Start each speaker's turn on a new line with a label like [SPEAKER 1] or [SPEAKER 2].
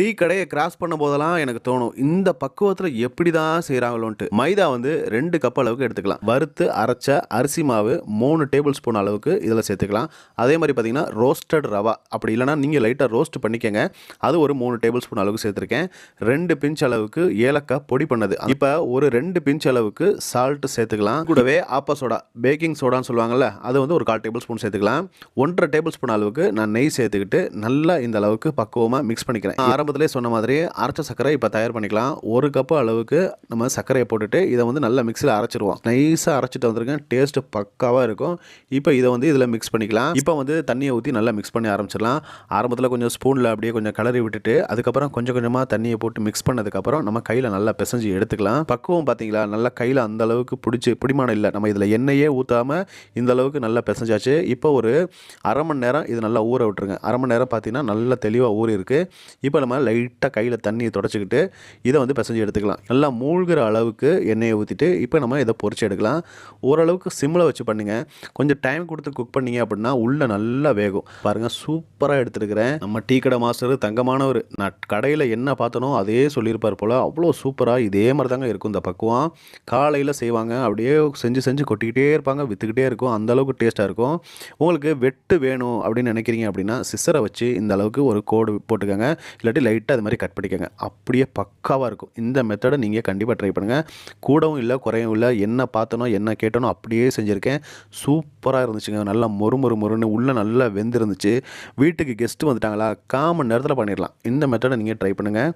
[SPEAKER 1] Tea கடையை cross பண்ணும் போதெல்லாம் எனக்கு தோணும் இந்த பக்குவத்தில் எப்படி தான் செய்கிறாங்களோன்ட்டு மைதா வந்து ரெண்டு கப் அளவுக்கு எடுத்துக்கலாம். வறுத்து அரைச்ச அரிசி மாவு மூணு டேபிள் ஸ்பூன் அளவுக்கு இதில் சேர்த்துக்கலாம். அதே மாதிரி பார்த்தீங்கன்னா ரோஸ்டட் ரவா. அப்படி இல்லைனா நீங்கள் லைட்டாக ரோஸ்ட் பண்ணிக்கங்க. அது ஒரு மூணு டேபிள் ஸ்பூன் அளவுக்கு சேர்த்துருக்கேன். ரெண்டு பிஞ்ச் அளவுக்கு ஏலக்காய் பொடி பண்ணது. இப்போ ஒரு ரெண்டு பிஞ்ச் அளவுக்கு சால்ட் சேர்த்துக்கலாம். கூடவே ஆப்பா சோடா பேக்கிங் சோடான்னு சொல்லுவாங்கல்ல அது வந்து ஒரு கால் டேபிள் ஸ்பூன் சேர்த்துக்கலாம். ஒன்றரை டேபிள் ஸ்பூன் அளவுக்கு நான் நெய் சேர்த்துக்கிட்டு நல்லா இந்த அளவுக்கு பக்குவமாக மிக்ஸ் பண்ணிக்கிறேன். ஆரம்பத்திலே சொன்ன மாதிரி அரைச்ச சர்க்கரை இப்போ தயார் பண்ணிக்கலாம். ஒரு கப்பு அளவுக்கு நம்ம சர்க்கரையை போட்டுட்டு இதை வந்து நல்லா மிக்ஸியில் அரைச்சிருவோம். நைஸாக அரைச்சிட்டு வந்திருக்கேன். டேஸ்ட் பக்காவாக இருக்கும். இப்போ இதை வந்து இதில் மிக்ஸ் பண்ணிக்கலாம். இப்போ வந்து தண்ணியை ஊற்றி நல்லா மிக்ஸ் பண்ணி ஆரம்பிச்சிடலாம். ஆரம்பத்தில் கொஞ்சம் ஸ்பூனில் அப்படியே கொஞ்சம் கலரி விட்டுட்டு அதுக்கப்புறம் கொஞ்சம் கொஞ்சமாக தண்ணியை போட்டு மிக்ஸ் பண்ணதுக்கப்புறம் நம்ம கையில் நல்லா பிசைஞ்சு எடுத்துக்கலாம். பக்குவம் பார்த்தீங்களா நல்லா கையில் அந்த அளவுக்கு பிடிச்சி பிடிமானம் இல்லை. நம்ம இதில் எண்ணெயே ஊற்றாமல் இந்த அளவுக்கு நல்லா பிசைஞ்சாச்சு. இப்போ ஒரு அரை மணி நேரம் இது நல்லா ஊற விட்டுருங்க. அரை மணி நேரம் பார்த்தீங்கன்னா நல்லா தெளிவாக ஊறி இருக்குது இப்போ நம்ம லைட்டாக கையில் தண்ணியை தொடச்சிக்கிட்டு இதை வந்து பிசைஞ்சு எடுத்துக்கலாம். நல்லா மூழ்கிற அளவுக்கு எண்ணெயை ஊற்றிட்டு இப்போ நம்ம இதை பொறிச்சு எடுக்கலாம். ஓரளவுக்கு சிம்மில் வச்சு பண்ணுங்கள் கொஞ்சம் டைம் கொடுத்து குக் பண்ணிங்க அப்படின்னா உள்ளே நல்லா வேகும். பாருங்கள் சூப்பராக எடுத்துருக்கிறேன். நம்ம டீ கடை மாஸ்டர் தங்கமானவர் நான் கடையில் என்ன பார்த்தனோ அதே சொல்லியிருப்பார் போல் அவ்வளோ சூப்பராக இதே மாதிரி தாங்க இருக்கும் இந்த பக்குவம். காலையில் செய்வாங்க. அப்படியே செஞ்சு செஞ்சு கொட்டிக்கிட்டே இருப்பாங்க. விற்றுக்கிட்டே இருக்கும். அந்த அளவுக்கு டேஸ்ட்டாக இருக்கும். உங்களுக்கு வெட்டு வேணும் அப்படின்னு நினைக்கிறீங்க அப்படின்னா சிசரை வச்சு இந்த அளவுக்கு ஒரு கோடு போட்டுக்கோங்க. இல்லாட்டி லைட்டாக அது மாதிரி கட் பண்ணிக்கோங்க. அப்படியே பக்காவாக இருக்கும். இந்த மெத்தடை நீங்கள் கண்டிப்பாக ட்ரை பண்ணுங்கள் கூடவும் இல்லை குறையவும் இல்லை என்ன பார்த்தனோ என்ன கேட்டனோ அப்படியே செஞ்சுருக்கேன். சூப்பராக இருந்துச்சுங்க. நல்லா மொறு மொறு மொறுன்னு உள்ளே நல்லா வெந்திருந்துச்சு. வீட்டுக்கு கெஸ்ட்டு வந்துட்டாங்களா? காமன் நேரத்தில் பண்ணிடலாம் இந்த மெத்தடை நீங்கள் ட்ரை பண்ணுங்கள்